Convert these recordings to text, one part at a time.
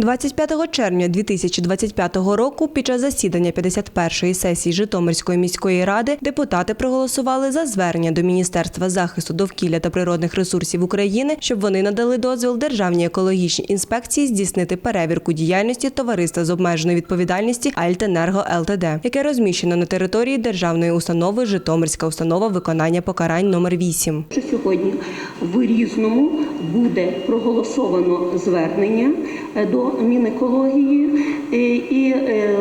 25 червня 2025 року під час засідання 51-ї сесії Житомирської міської ради депутати проголосували за звернення до Міністерства захисту довкілля та природних ресурсів України, щоб вони надали дозвіл Державній екологічній інспекції здійснити перевірку діяльності товариства з обмеженою відповідальності Альтенерго ЛТД, яке розміщено на території державної установи Житомирська установа виконання покарань номер 8. Що сьогодні в різному буде проголосовано звернення до Мінекології, е, і е, е,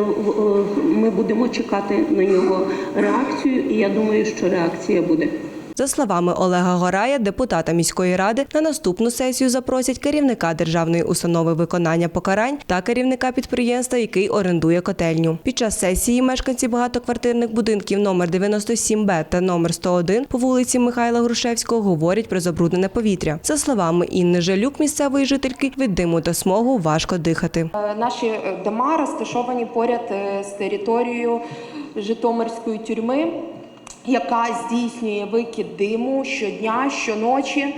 ми будемо чекати на нього реакцію. І я думаю, що реакція буде. За словами Олега Горая, депутата міської ради, на наступну сесію запросять керівника державної установи виконання покарань та керівника підприємства, який орендує котельню. Під час сесії мешканці багатоквартирних будинків номер 97Б та номер 101 по вулиці Михайла Грушевського говорять про забруднене повітря. За словами Інни Жалюк, місцевої жительки, від диму та смогу важко дихати. Е, Наші е, дома розташовані поряд е, з територією Житомирської тюрми, яка здійснює викид диму щодня, щоночі.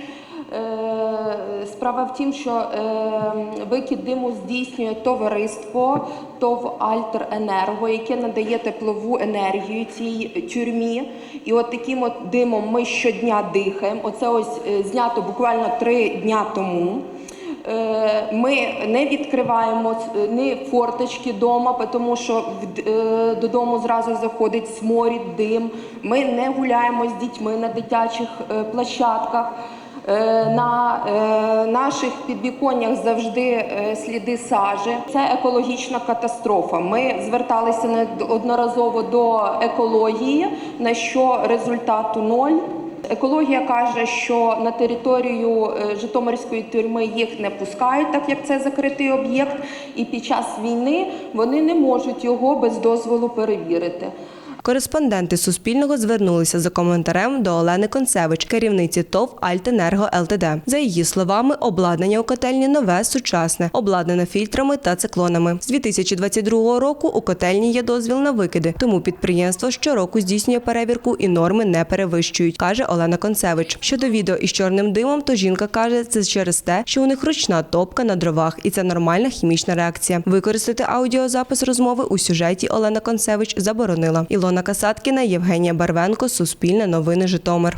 Е, Справа в тім, що е, викид диму здійснює товариство ТОВ Альтер Енерго, яке надає теплову енергію цій тюрмі. І от таким от димом ми щодня дихаємо. Оце ось е, знято буквально три дня тому. Е, Ми не відкриваємо ні форточки вдома, тому що е, додому зразу заходить сморід, дим. Ми не гуляємо з дітьми на дитячих е, площадках. На наших підвіконнях завжди сліди сажі. Це екологічна катастрофа. Ми зверталися неодноразово до екології, на що результату ноль. Екологія каже, що на територію е, Житомирської тюрми їх не пускають, так як це закритий об'єкт, і під час війни вони не можуть його без дозволу перевірити. Кореспонденти Суспільного звернулися за коментарем до Олени Концевич, керівниці ТОВ Альтенерго ЛТД. За її словами, обладнання у котельні нове, сучасне, обладнане фільтрами та циклонами. З 2022 року у котельні є дозвіл на викиди, тому підприємство щороку здійснює перевірку і норми не перевищують, каже Олена Концевич. Щодо відео із чорним димом, то жінка каже, це через те, що у них ручна топка на дровах, і це нормальна хімічна реакція. Використати аудіозапис розмови у сюжеті Олена Концевич заборонила. Ілона Касаткіна, Євгенія Барвенко, Суспільне новини Житомир.